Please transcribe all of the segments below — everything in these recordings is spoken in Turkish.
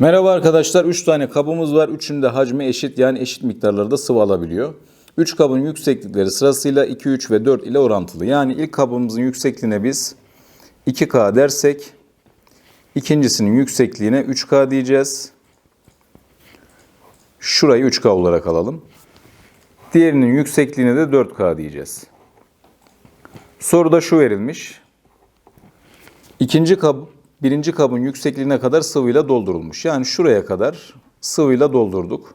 Merhaba arkadaşlar. 3 tane kabımız var. Üçünün de hacmi eşit yani eşit miktarlarda sıvı alabiliyor. 3 kabın yükseklikleri sırasıyla 2, 3 ve 4 ile orantılı. Yani ilk kabımızın yüksekliğine biz 2K dersek ikincisinin yüksekliğine 3K diyeceğiz. Şurayı 3K olarak alalım. Diğerinin yüksekliğine de 4K diyeceğiz. Soruda şu verilmiş. İkinci kab, birinci kabın yüksekliğine kadar sıvıyla doldurulmuş. Yani şuraya kadar sıvıyla doldurduk.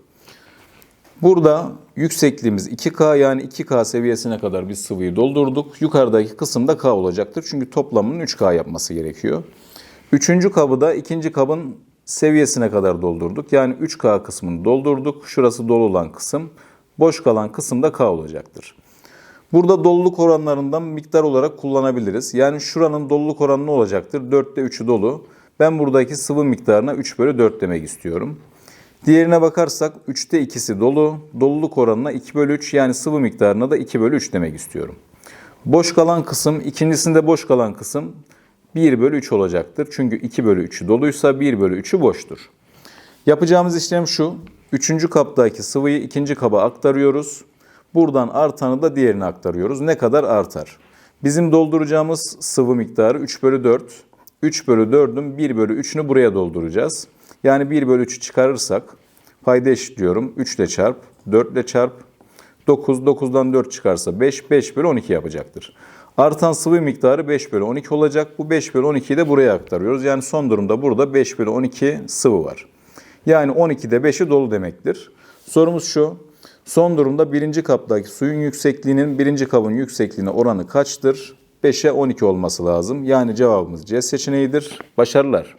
Burada yüksekliğimiz 2K yani 2K seviyesine kadar biz sıvıyı doldurduk. Yukarıdaki kısımda K olacaktır. Çünkü toplamının 3K yapması gerekiyor. Üçüncü kabı da ikinci kabın seviyesine kadar doldurduk. Yani 3K kısmını doldurduk. Şurası dolu olan kısım. Boş kalan kısım da K olacaktır. Burada doluluk oranlarından miktar olarak kullanabiliriz. Yani şuranın doluluk oranı ne olacaktır? 4'te 3'ü dolu. Ben buradaki sıvı miktarına 3 bölü 4 demek istiyorum. Diğerine bakarsak 3'te 2'si dolu. Doluluk oranına 2 bölü 3 yani sıvı miktarına da 2 bölü 3 demek istiyorum. Boş kalan kısım, ikincisinde boş kalan kısım 1 bölü 3 olacaktır. Çünkü 2 bölü 3'ü doluysa 1 bölü 3'ü boştur. Yapacağımız işlem şu. Üçüncü kaptaki sıvıyı ikinci kaba aktarıyoruz. Buradan artanı da diğerine aktarıyoruz. Ne kadar artar? Bizim dolduracağımız sıvı miktarı 3 bölü 4. 3 bölü 4'ün 1 bölü 3'ünü buraya dolduracağız. Yani 1 bölü 3'ü çıkarırsak payda eşitliyorum. 3 ile çarp, 4 ile çarp. 9, 9'dan 4 çıkarsa 5, 5 bölü 12 yapacaktır. Artan sıvı miktarı 5 bölü 12 olacak. Bu 5 bölü 12'yi de buraya aktarıyoruz. Yani son durumda burada 5 bölü 12 sıvı var. Yani 12'de 5'i dolu demektir. Sorumuz şu. Son durumda birinci kaptaki suyun yüksekliğinin birinci kabın yüksekliğine oranı kaçtır? 5'e 12 olması lazım. Yani cevabımız C seçeneğidir. Başarılar.